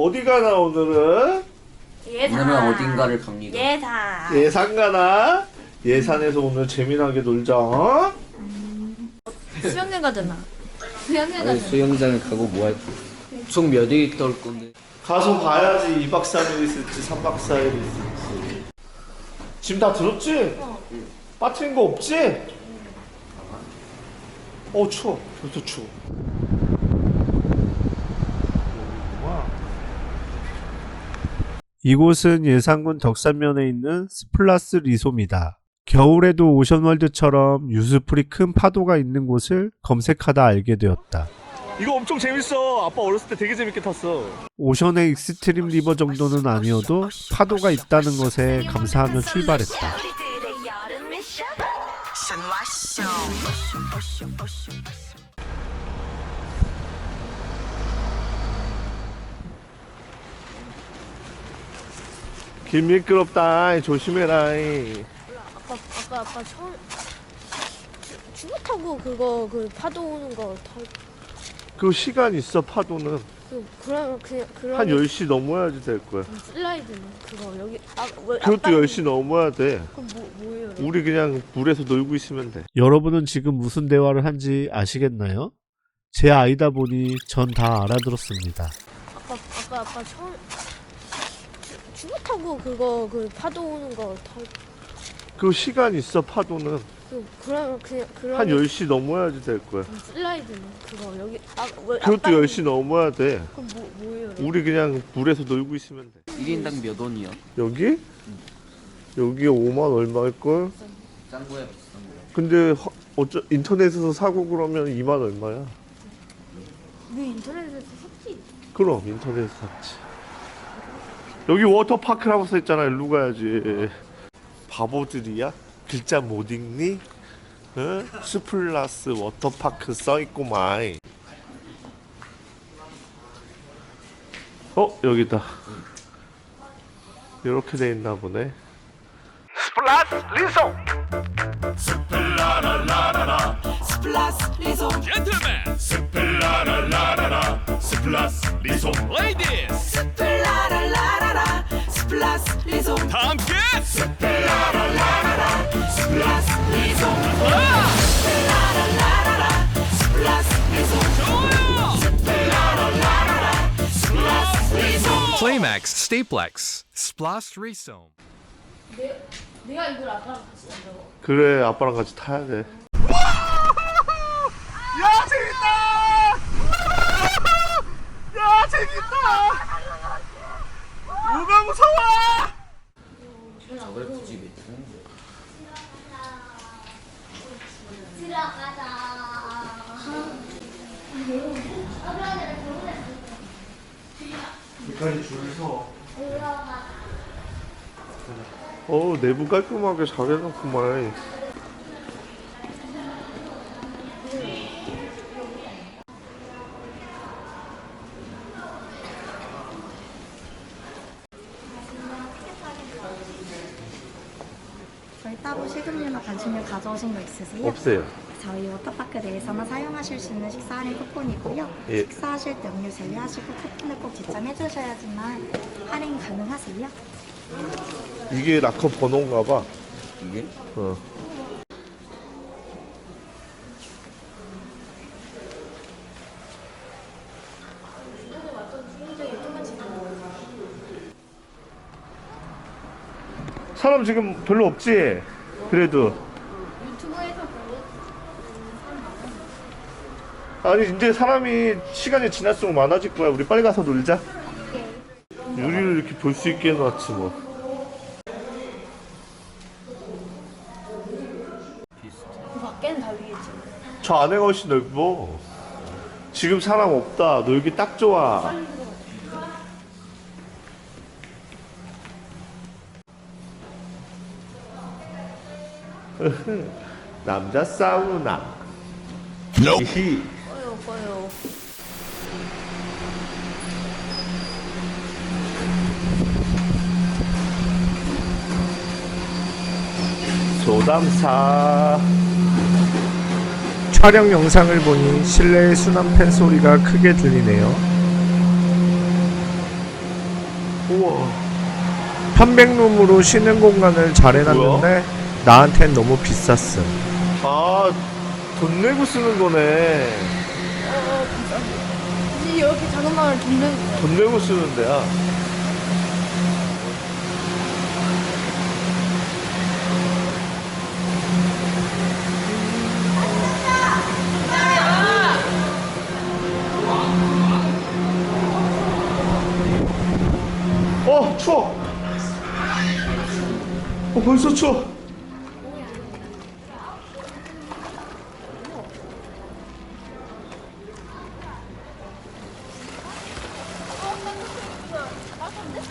어디 가나 오늘은? 예산. 오늘은 어딘가를 갑니다. 예산. 예산 가나? 예산에서 오늘 재미나게 놀자. 어? 수영장 가잖아. 수영장 아니 가잖아. 수영장에 가고 뭐할 총몇 일 있다 올 건데. 가서 봐야지 2박 3일 있을지 3박 4일 있을지. 짐 다 들었지? 빠트린 거 없지? 어 추워. 벌써 추워. 이곳은 예산군 덕산면에 있는 스플라스 리솜이다. 겨울에도 오션월드처럼 유수풀이 큰 파도가 있는 곳을 검색하다 알게 되었다. 이거 엄청 재밌어. 아빠 어렸을 때 되게 재밌게 탔어. 오션의 익스트림 리버 정도는 아니어도 파도가 있다는 것에 감사하며 출발했다. 길 미끄럽다. 조심해라. 아빠 아까 아빠 처음 중고 타고 그거 그 파도 오는 거 타. 그 시간 있어 파도는 그 그럼 그냥 그럼 한 10시 넘어야지 될 거야. 슬라이드는 그거 여기 아 왜, 그것도 아빠는 10시 넘어야 돼. 그럼 뭐 뭐예요? 우리 그냥 물에서 놀고 있으면 돼. 여러분은 지금 무슨 대화를 한지 아시겠나요? 제 아이다 보니 전 다 알아들었습니다. 아까 아까 아빠 처음 중고 타고 그거 그 파도 오는 거 타. 그 시간 있어 파도는 그 그럼 그냥 그럼 한 10시 넘어야지 될 거야. 슬라이드는 그거 여기 아 왜, 그것도 아빠는 10시 넘어야 돼. 그럼 뭐 뭐예요? 우리 그냥 물에서 놀고 있으면 돼. 1인당 몇 원이야? 여기? 여기 5만 얼마일걸? 싼 거야 비싼 거야? 근데 허- 어쩌 인터넷에서 사고 그러면 2만 얼마야? 왜 인터넷에서 샀지? 그럼 인터넷에서 샀지. 여기 워터파크라고 써있잖아. 일로 가야지. 바보들이야? 글자 못 읽니? 어? 스플라스 워터파크 써있구만. 어? 여기다. 이렇게 돼 있나 보네. 스플라스 리송! Gentlemen, Splatterlatata, Splas, 리송. Ladies, 다 함께 Playmax, Staplex, Splas, Resome. 내가 이걸 아빠랑 같이 산다고? 그래 아빠랑 같이 타야 돼. 야 재밌다! 야 재밌다! 뭐가 무서워! 저걸 굳이 왜 타는 거야? 여기까지 줄 서. 어 내부 깔끔하게 잘 해놨구만. 저희 따로 식음료나 간식료 가져오신 거 있으세요? 없어요. 저희 워터파크 내에서만 사용하실 수 있는 식사 할인 쿠폰이고요. 예. 식사하실 때 음료 제외하시고 쿠폰을 꼭 지참해 주셔야지만 할인 가능하세요. 이게 라커 번호인가 봐. 이게? 어. 사람 지금 별로 없지? 그래도 유튜브에서 아니 이제 사람이 시간이 지날수록 많아질 거야 우리 빨리 가서 놀자 유리를 이렇게 볼 수 있게 해놨지 뭐 그 밖에는 다. 저 안에가 훨씬 넓어. 지금 사람 없다. 놀기 딱 좋아. 남자 사우나. 히히. 꺼요 꺼요. 소담사. 촬영 영상을 보니 실내의 수납 팬 소리가 크게 들리네요. 우와. 편백룸으로 쉬는 공간을 잘 해놨는데 나한텐 너무 비쌌어. 아, 돈 내고 쓰는 거네. 어 비싸. 굳이 이렇게 작은 마을 돈 내고 돈 내고 쓰는 데야. 어, 추워. 어, 벌써 추워.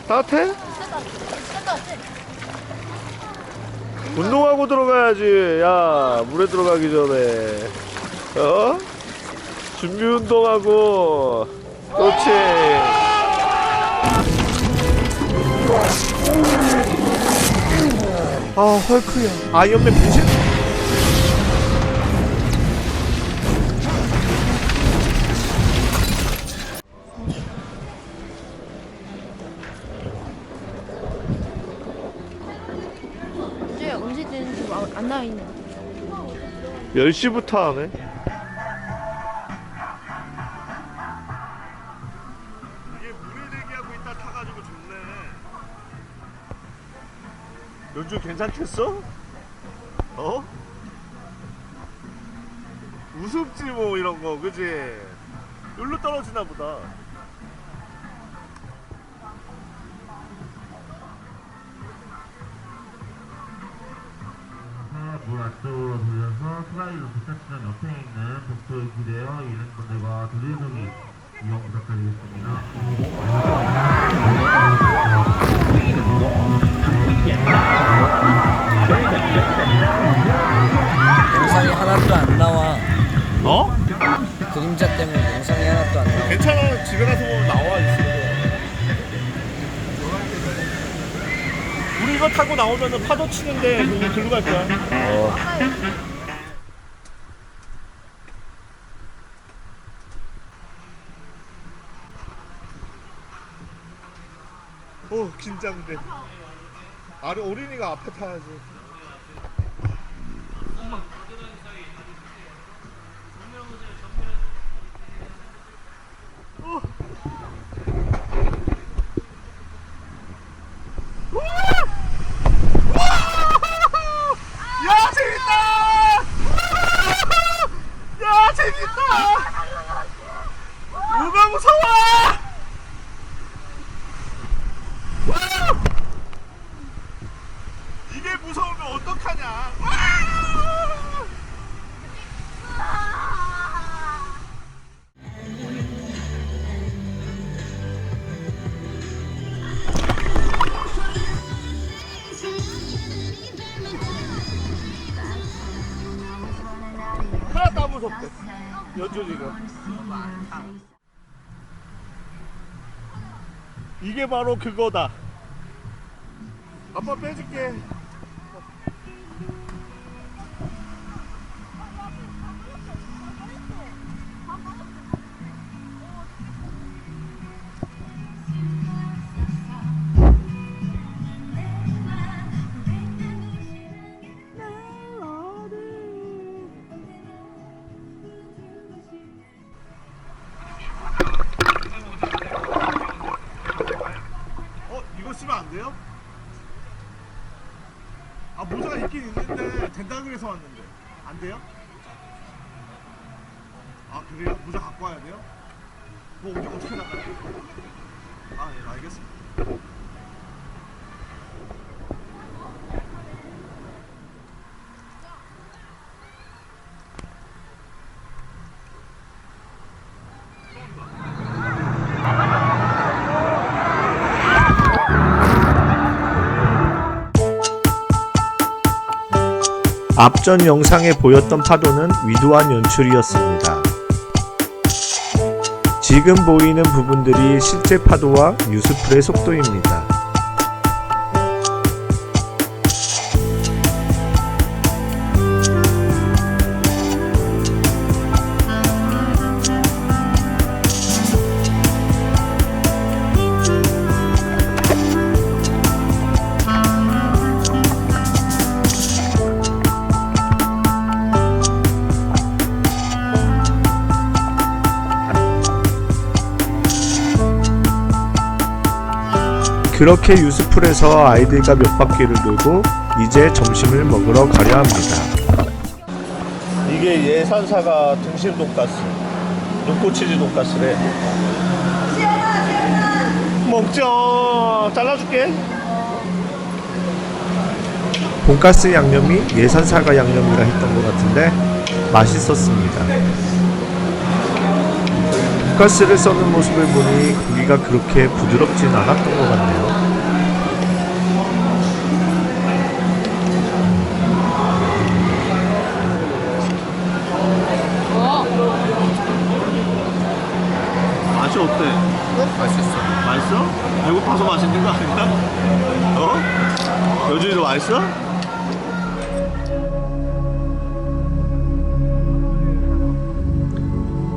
따뜻해? 운동하고 들어가야지. 야, 물에 들어가기 전에. 어? 준비 운동하고. 그렇지. 아, 헐크야. 아이언맨 변신? 10시부터 하네. 이게 괜찮겠어? 어? 우습지 뭐 이런 거, 그지? 여기로 떨어지나 보다. 타고 나오면은 파도 치는데 그거 들고 갈 거야. 어. 어 긴장돼. 아래 어린이가 앞에 타야지. 이게 바로 그거다. 아빠 빼줄게. 쓰면 안 돼요? 아 모자가 있긴 있는데 된다 그래서 왔는데 안 돼요? 아 그래요? 모자 갖고 와야 돼요? 뭐 어떻게 나가요? 아예 알겠습니다. 앞전 영상에 보였던 파도는 위도한 연출이었습니다. 지금 보이는 부분들이 실제 파도와 뉴스풀의 속도입니다. 그렇게 유스풀에서 아이들과 몇 바퀴를 돌고 이제 점심을 먹으러 가려 합니다. 이게 예산사가 등심 돈가스, 눈꽃치즈 돈가스래. 먹죠. 잘라줄게. 돈가스 양념이 예산사가 양념이라 했던 것 같은데 맛있었습니다. 돈가스를 써는 모습을 보니 고기가 그렇게 부드럽진 않았던 것 같네요. 맛있어. 맛있어? 배고파서 맛있는 거 아니야? 어? 여준이도 맛있어?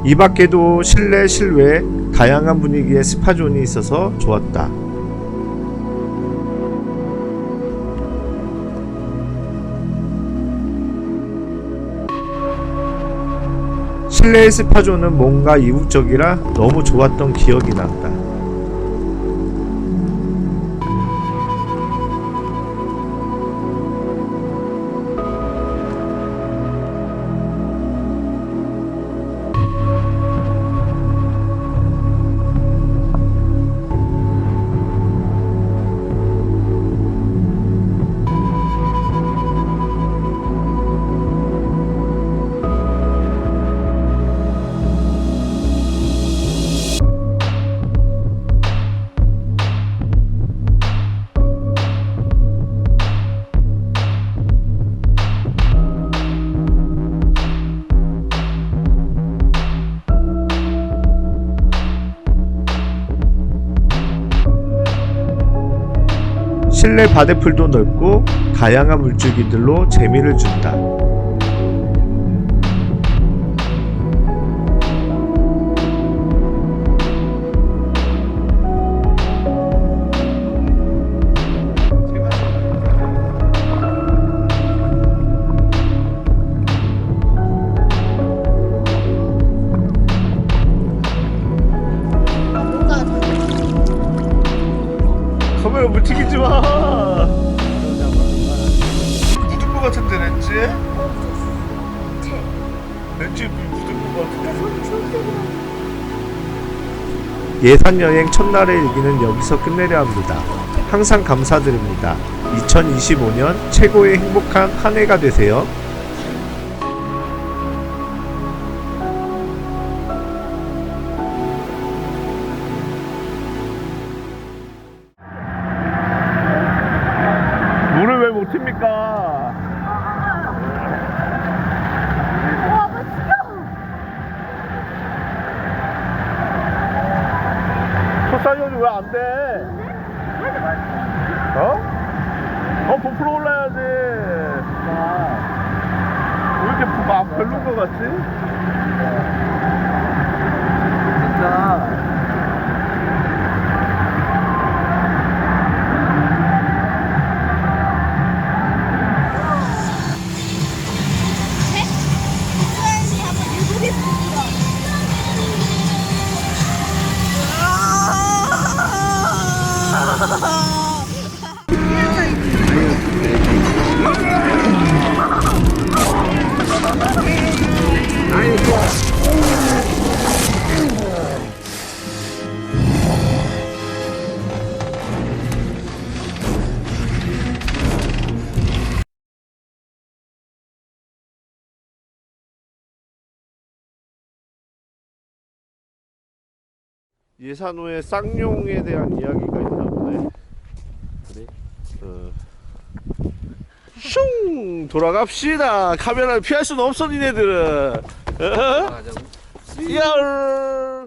이 밖에도 실내 실외 다양한 분위기의 스파존이 있어서 좋았다. 실내의 스파존은 뭔가 이국적이라 너무 좋았던 기억이 난다. 실내 바데풀도 넓고 다양한 물줄기들로 재미를 준다. 예산 여행 첫날의 일기는 여기서 끝내려 합니다. 항상 감사드립니다. 2025년 최고의 행복한 한 해가 되세요. 첫사연이 왜안 돼? 어? 어, 부풀어 올라야지. 왜 이렇게 부- 막 별론 것 같지? 진짜. 예산호의 쌍용에 대한 이야기가 있나? 보 네. 그래? 어. 슝 돌아갑시다. 카메라를 피할 수는 없어 니네들은. 어? 가자고. 야.